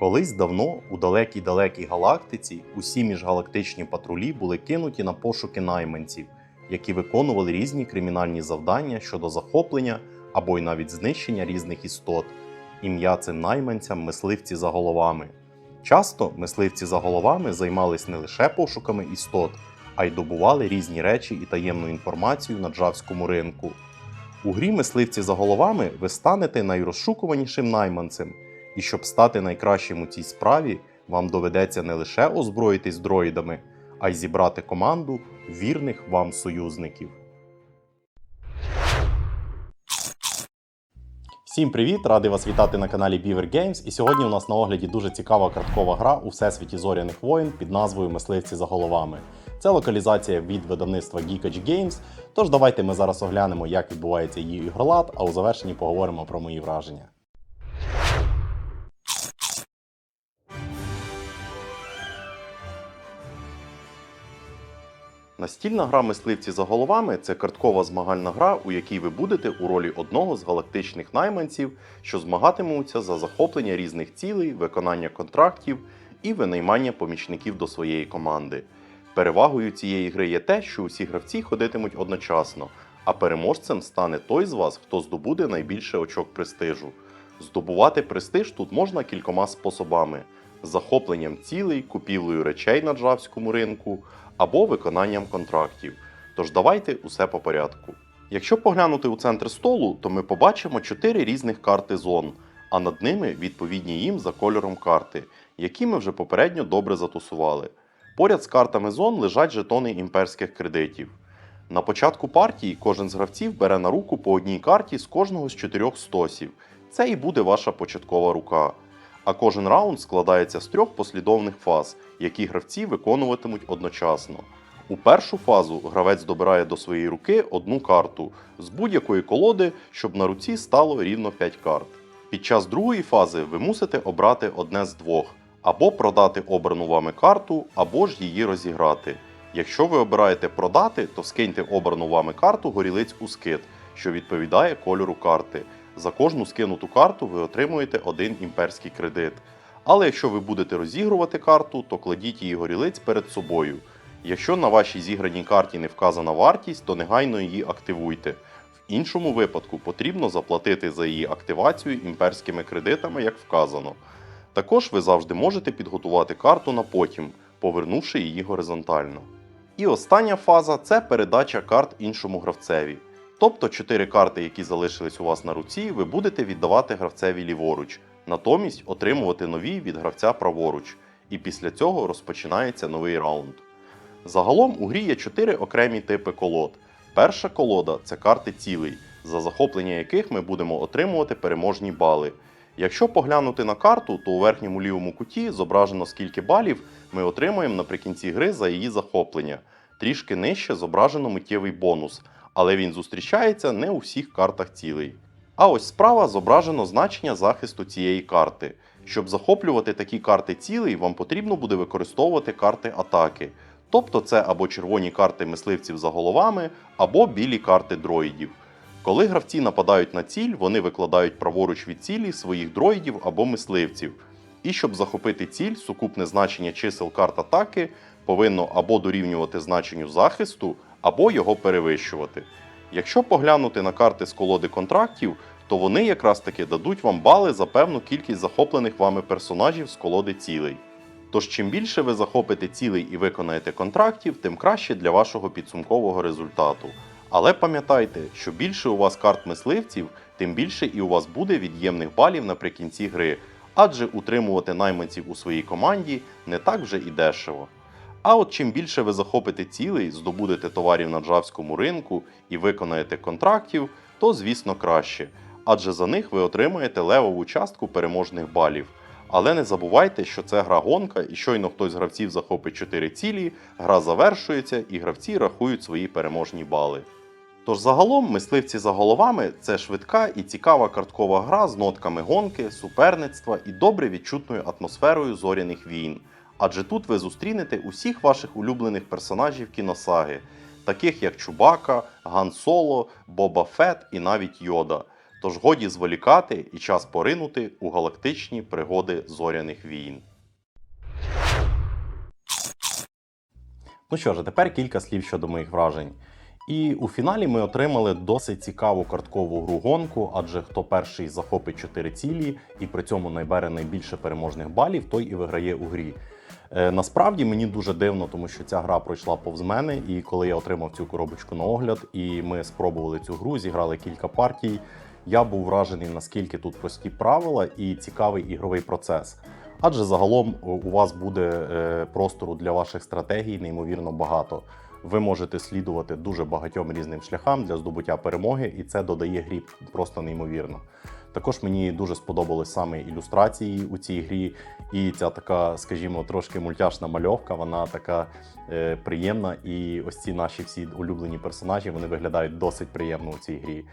Колись давно у далекій далекій галактиці усі міжгалактичні патрулі були кинуті на пошуки найманців, які виконували різні кримінальні завдання щодо захоплення або й навіть знищення різних істот. Ім'я цим найманцям мисливці за головами. Часто мисливці за головами займались не лише пошуками істот, а й добували різні речі і таємну інформацію на джавському ринку. У грі мисливці за головами ви станете найрозшукуванішим найманцем, і щоб стати найкращим у цій справі, вам доведеться не лише озброїтись дроїдами, а й зібрати команду вірних вам союзників. Всім привіт! Радий вас вітати на каналі Beaver Games. І сьогодні у нас на огляді дуже цікава карткова гра у всесвіті зоряних воїн під назвою Мисливці за головами. Це локалізація від видавництва Geekage Games. Тож давайте ми зараз оглянемо, як відбувається її ігролад, а у завершенні поговоримо про мої враження. Настільна гра мисливці за головами це карткова змагальна гра, у якій ви будете у ролі одного з галактичних найманців, що змагатимуться за захоплення різних цілей, виконання контрактів і винаймання помічників до своєї команди. Перевагою цієї гри є те, що усі гравці ходитимуть одночасно, а переможцем стане той з вас, хто здобуде найбільше очок престижу. Здобувати престиж тут можна кількома способами: захопленням цілей, купівлею речей на джавському ринку або виконанням контрактів. Тож давайте усе по порядку. Якщо поглянути у центр столу, то ми побачимо чотири різних карти зон, а над ними відповідні їм за кольором карти, які ми вже попередньо добре затусували. Поряд з картами зон лежать жетони імперських кредитів. На початку партії кожен з гравців бере на руку по одній карті з кожного з чотирьох стосів. Це і буде ваша початкова рука. А кожен раунд складається з трьох послідовних фаз, які гравці виконуватимуть одночасно. У першу фазу гравець добирає до своєї руки одну карту з будь-якої колоди, щоб на руці стало рівно 5 карт. Під час другої фази ви мусите обрати одне з двох, або продати обрану вами карту, або ж її розіграти. Якщо ви обираєте продати, то скиньте обрану вами карту горілиць у скид, що відповідає кольору карти. За кожну скинуту карту ви отримуєте один імперський кредит. Але якщо ви будете розігрувати карту, то кладіть її горілиць перед собою. Якщо на вашій зіграній карті не вказана вартість, то негайно її активуйте. В іншому випадку потрібно заплатити за її активацію імперськими кредитами, як вказано. Також ви завжди можете підготувати карту на потім, повернувши її горизонтально. І остання фаза це передача карт іншому гравцеві. Тобто 4 карти, які залишились у вас на руці, ви будете віддавати гравцеві ліворуч, натомість отримувати нові від гравця праворуч. І після цього розпочинається новий раунд. Загалом у грі є 4 окремі типи колод. Перша колода це карти цілей, за захоплення яких ми будемо отримувати переможні бали. Якщо поглянути на карту, то у верхньому лівому куті зображено скільки балів ми отримуємо наприкінці гри за її захоплення. Трішки нижче зображено миттєвий бонус, але він зустрічається не у всіх картах цілей. А ось справа зображено значення захисту цієї карти. Щоб захоплювати такі карти цілей, вам потрібно буде використовувати карти атаки. Тобто це або червоні карти мисливців за головами, або білі карти дроїдів. Коли гравці нападають на ціль, вони викладають праворуч від цілі своїх дроїдів або мисливців. І щоб захопити ціль, сукупне значення чисел карт атаки повинно або дорівнювати значенню захисту, або його перевищувати. Якщо поглянути на карти з колоди контрактів, то вони якраз таки дадуть вам бали за певну кількість захоплених вами персонажів з колоди цілей. Тож чим більше ви захопите цілей і виконаєте контрактів, тим краще для вашого підсумкового результату. Але пам'ятайте, що більше у вас карт мисливців, тим більше і у вас буде від'ємних балів наприкінці гри, адже утримувати найманців у своїй команді не так вже і дешево. А от чим більше ви захопите цілей, здобудете товарів на джавському ринку і виконаєте контрактів, то звісно краще, адже за них ви отримаєте левову частку переможних балів. Але не забувайте, що це гра гонка, і щойно хтось з гравців захопить 4 цілі, гра завершується і гравці рахують свої переможні бали. Тож загалом мисливці за головами це швидка і цікава карткова гра з нотками гонки, суперництва і добре відчутною атмосферою зоряних війн. Адже тут ви зустрінете усіх ваших улюблених персонажів кіносаги, таких як Чубака, Ган Соло, Боба Фет і навіть Йода. Тож годі зволікати і час поринути у галактичні пригоди зоряних війн. Ну що ж, тепер кілька слів щодо моїх вражень. І у фіналі ми отримали досить цікаву карткову гру гонку, адже хто перший захопить 4 цілі і при цьому найбере найбільше переможних балів, той і виграє у грі. Е, насправді мені дуже дивно, тому що ця гра пройшла повз мене, і коли я отримав цю коробочку на огляд, і ми спробували цю гру, зіграли кілька партій. Я був вражений, наскільки тут прості правила і цікавий ігровий процес. Адже загалом у у вас буде е, простору для ваших стратегій неймовірно багато. Ви можете слідувати дуже багатьом різним шляхам для здобуття перемоги, і це додає грі просто неймовірно. Також мені дуже сподобались саме ілюстрації у цій грі, і ця така, скажімо, трошки мультяшна мальовка, вона така е, приємна. І ось ці наші всі улюблені персонажі вони виглядають досить приємно у цій грі.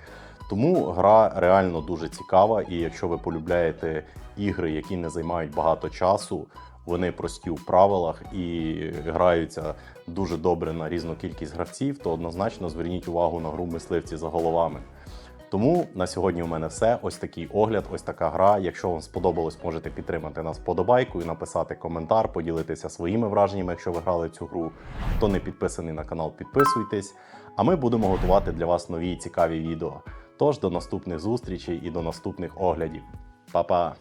Тому гра реально дуже цікава, і якщо ви полюбляєте ігри, які не займають багато часу, вони прості у правилах і граються дуже добре на різну кількість гравців, то однозначно зверніть увагу на гру мисливці за головами. Тому на сьогодні у мене все. Ось такий огляд, ось така гра. Якщо вам сподобалось, можете підтримати нас подобайку і написати коментар, поділитися своїми враженнями, якщо ви грали цю гру. Хто не підписаний на канал, підписуйтесь. А ми будемо готувати для вас нові цікаві відео. Тож до наступних зустрічей і до наступних оглядів. Па-па!